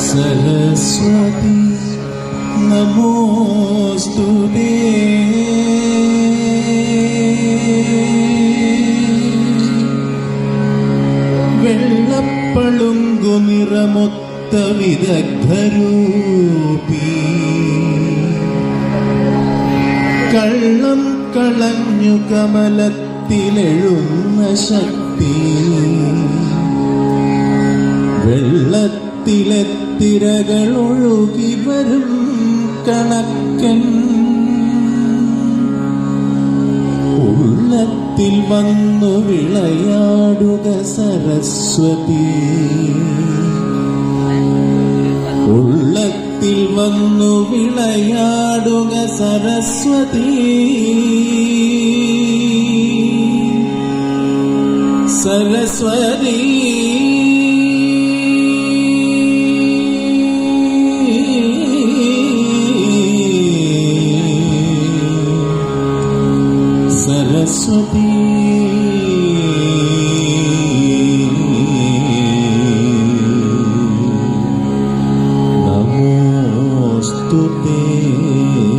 सरस्वती नमोऽस्तु ते വെള്ളപ്പളുങ്കു നിറമൊത്ത വിദഗ്ധരൂപി കള്ളം കളഞ്ഞു കമലത്തിലെഴുന്ന ശക്തി വെള്ളത്തിലെ ഒഴുകി വരും കണക്കൻ. ഉള്ളത്തിൽ വന്നു വിളയാടുക സരസ്വതി. ഉള്ളത്തിൽ വന്നു വിളയാടുക സരസ്വതി. സരസ്വതി. السبيل نموذج